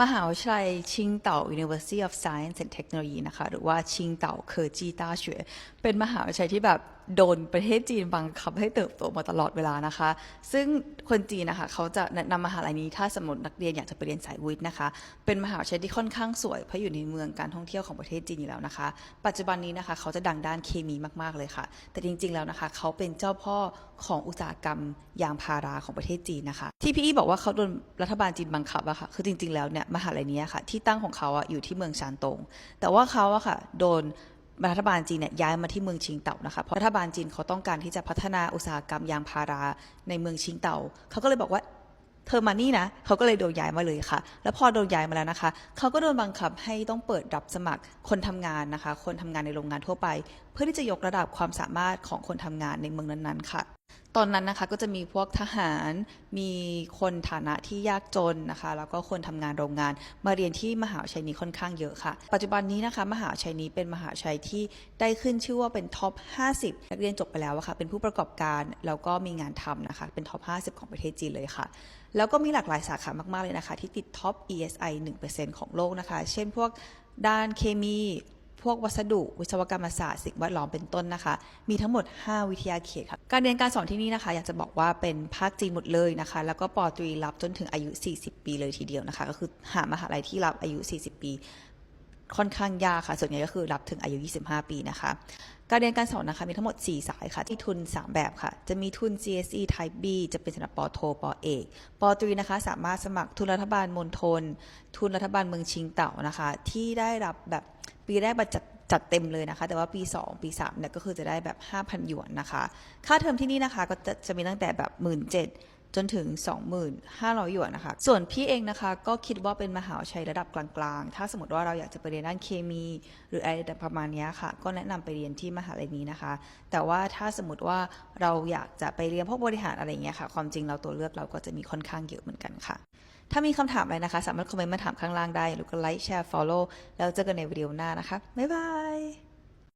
มหาวิทยาลัยชิงเต่า University of Science and Technology นะคะ หรือว่าชิงเต่าเคอร์จีต้าเฉวยเป็นมหาวิทยาลัยที่แบบ โดนประเทศจีนบังคับให้เติบโตมาตลอดเวลานะคะ ซึ่งคนจีนนะคะเขาจะนำมหาลัยนี้ถ้าสมมตินักเรียนอยากจะไปเรียนสายวิทย์นะคะ เป็นมหาวิทยาลัยที่ค่อนข้างสวย เพราะอยู่ในเมืองการท่องเที่ยวของประเทศจีนอยู่แล้วนะคะ ปัจจุบันนี้นะคะเขาจะดังด้านเคมีมากๆเลยค่ะ แต่จริงๆแล้วนะคะ เขาเป็นเจ้าพ่อของอุตสาหกรรมยางพาราของประเทศจีนนะคะ ที่พี่อีบอกว่าเขาโดนรัฐบาลจีนบังคับอะค่ะ คือจริงๆแล้วเนี่ยมหาลัยนี้ค่ะที่ตั้งของเขาอะอยู่ที่เมืองชานตง แต่ว่าเขาอะค่ะโดน รัฐบาลจีนเนี่ยย้ายมาที่เมืองชิงเต่านะคะเพราะรัฐบาลจีนเขาต้องการที่จะพัฒนาอุตสาหกรรมยางพาราในเมืองชิงเต่าเขาก็เลยบอกว่าเธอมานี่นะเขาก็เลยโดนย้ายมาเลยค่ะ แล้วพอโดนย้ายมาแล้วนะคะ เขาก็โดนบังคับให้ต้องเปิดรับสมัครคนทำงานนะคะ คนทำงานในโรงงานทั่วไป เพื่อที่จะยกระดับความสามารถของคนทำงานในเมืองนั้นๆค่ะ ตอนนั้นนะคะก็จะมีพวกทหาร มีคนฐานะที่ยากจนนะคะ แล้วก็คนทำงานโรงงาน มาเรียนที่มหาวิทยาลัยนี้ค่อนข้างเยอะค่ะ ปัจจุบันนี้นะคะมหาวิทยาลัยนี้เป็นมหาวิทยาลัยที่ได้ขึ้นชื่อว่าเป็นท็อป 50 นักเรียนจบไปแล้วอะค่ะ เป็นผู้ประกอบการแล้วก็มีงานทำนะคะ เป็นท็อป 50 ของประเทศจีนเลยค่ะ แล้วก็มีหลากหลายสาขามาก ๆ เลยนะคะ ที่ติดท็อป ESI 1%ของโลกนะคะ เช่นพวกด้านเคมี พวกวัสดุ วิศวกรรมศาสตร์สิ่งแวดล้อมเป็นต้นนะคะ มีทั้งหมด 5 วิทยาเขตค่ะการเรียนการสอนที่นี่นะคะ อยากจะบอกว่าเป็นภาคจีนหมดเลยนะคะ แล้วก็ปอตรีรับจนถึงอายุ 40 ปีเลยทีเดียวนะคะ ก็คือหามหาลัยที่รับอายุ 40 ปี ค่อนข้างยากค่ะ ส่วนใหญ่ก็คือรับถึงอายุ 25 ปีนะคะการเรียนการสอนนะคะมีทั้งหมด 4 สายค่ะ ที่ทุน 3 แบบค่ะ จะมีทุน CSE Type B จะเป็นสำหรับปอโทปอเอกปอตรีนะคะ สามารถสมัครทุนรัฐบาลมณฑลทุนรัฐบาลเมืองชิงเต่านะคะ ที่ได้รับแบบ ปีแรกบัตรจัดจัดเต็มเลยนะคะ แต่ว่าปี 2 ปี3เนี่ยก็คือจะได้แบบ 5,000หยวนนะคะ ค่าเทอมที่นี่นะคะก็จะจะมีตั้งแต่แบบ 1 7ื่น จนถึง 2,500 หยวนนะคะ ส่วนพี่เองนะคะ ก็คิดว่าเป็นมหาวิทยาลัยระดับกลางๆ ถ้าสมมติว่าเราอยากจะไปเรียนด้านเคมี หรืออะไรประมาณนี้ค่ะ ก็แนะนำไปเรียนที่มหาลัยนี้นะคะ แต่ว่าถ้าสมมติว่าเราอยากจะไปเรียนพวกบริหารอะไรเงี้ยค่ะ ความจริงเราตัวเลือกเราก็จะมีค่อนข้างเยอะเหมือนกันค่ะ ถ้ามีคำถามอะไรนะคะ สามารถคอมเมนต์มาถามข้างล่างได้หรือก็ไลค์แชร์ follow แล้วเจอกันในวิดีโอหน้านะคะบ๊ายบาย